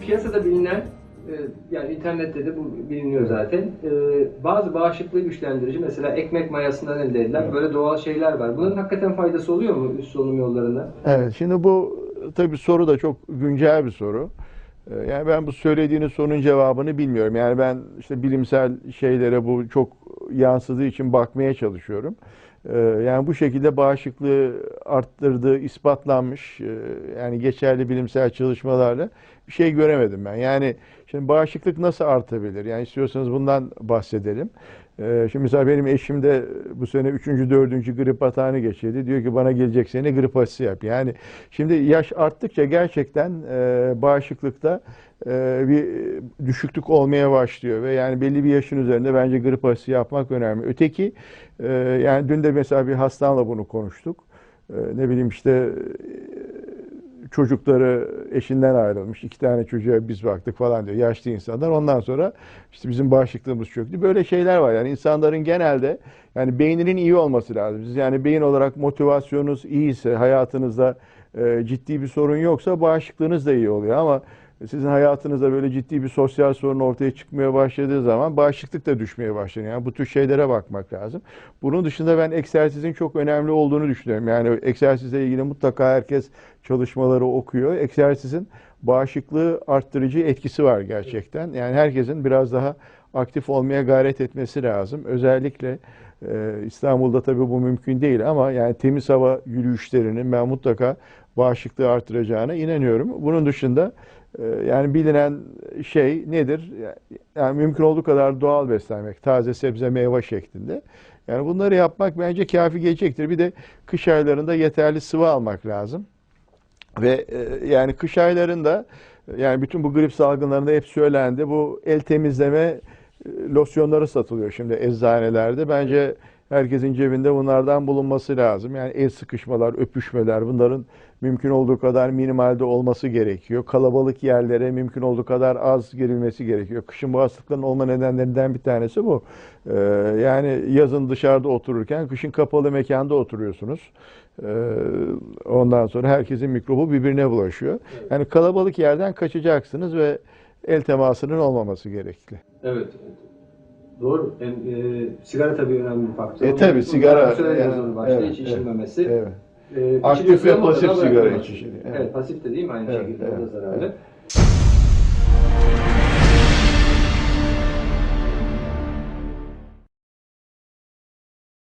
piyasada bilinen e, yani internette de bu biliniyor zaten. E, bazı bağışıklığı güçlendirici mesela ekmek mayasından elde edilen böyle doğal şeyler var. Bunların hakikaten faydası oluyor mu üst solunum yollarına? Evet, şimdi bu tabii soru da çok güncel bir soru. Ee, Yani ben bu söylediğiniz sorunun cevabını bilmiyorum. Yani ben işte bilimsel şeylere bu çok yansıdığı için bakmaya çalışıyorum. Ee, Yani bu şekilde bağışıklığı arttırdığı ispatlanmış, e, yani geçerli bilimsel çalışmalarla bir şey göremedim ben. Yani şimdi bağışıklık nasıl artabilir? Yani istiyorsanız bundan bahsedelim. Ee, Şimdi mesela benim eşim de bu sene 3. 4. grip atağını geçirdi. Diyor ki bana gelecek sene grip aşısı yap. Yani şimdi yaş arttıkça gerçekten e, bağışıklıkta bir düşüklük olmaya başlıyor ve yani belli bir yaşın üzerinde bence grip aşısı yapmak önemli. Öteki e, yani dün de mesela bir hastamla bunu konuştuk. E, ne bileyim işte e, çocukları eşinden ayrılmış. iki tane çocuğa biz baktık falan diyor. Yaşlı insanlar. Ondan sonra işte bizim bağışıklığımız çöktü. Böyle şeyler var. Yani insanların genelde yani beyninin iyi olması lazım. Siz yani beyin olarak motivasyonunuz iyiyse, hayatınızda e, ciddi bir sorun yoksa bağışıklığınız da iyi oluyor ama sizin hayatınızda böyle ciddi bir sosyal sorun ortaya çıkmaya başladığı zaman bağışıklık da düşmeye başlıyor. Yani bu tür şeylere bakmak lazım. Bunun dışında ben egzersizin çok önemli olduğunu düşünüyorum. Yani egzersizle ilgili mutlaka herkes çalışmaları okuyor. Egzersizin bağışıklığı arttırıcı etkisi var gerçekten. Yani herkesin biraz daha aktif olmaya gayret etmesi lazım. Özellikle e, İstanbul'da tabii bu mümkün değil ama yani temiz hava yürüyüşlerinin ben mutlaka bağışıklığı artıracağına inanıyorum. Bunun dışında e, yani bilinen şey nedir? Yani mümkün olduğu kadar doğal beslenmek, taze sebze meyve şeklinde. Yani bunları yapmak bence kafi gelecektir. Bir de kış aylarında yeterli sıvı almak lazım. Ve e, yani kış aylarında yani bütün bu grip salgınlarında hep söylendi. Bu el temizleme e, losyonları satılıyor şimdi eczanelerde. Bence herkesin cebinde bunlardan bulunması lazım. Yani el sıkışmalar, öpüşmeler bunların mümkün olduğu kadar minimalde olması gerekiyor. Kalabalık yerlere mümkün olduğu kadar az girilmesi gerekiyor. Kışın bu hastalıkların olma nedenlerinden bir tanesi bu. Ee, yani yazın dışarıda otururken kışın kapalı mekanda oturuyorsunuz. Ee, ondan sonra herkesin mikrobu birbirine bulaşıyor. Yani kalabalık yerden kaçacaksınız ve el temasının olmaması gerekli. Evet. Doğru. Hem, e, sigara tabii önemli bir faktör. E tabii sigara. Söylediğiniz yani, başta evet, hiç içilmemesi. Evet. E, Aktif içilirse ve pasif sigara içişi. Evet. Evet. pasif de değil mi aynı Evet, şekilde? evet, zararlı. evet.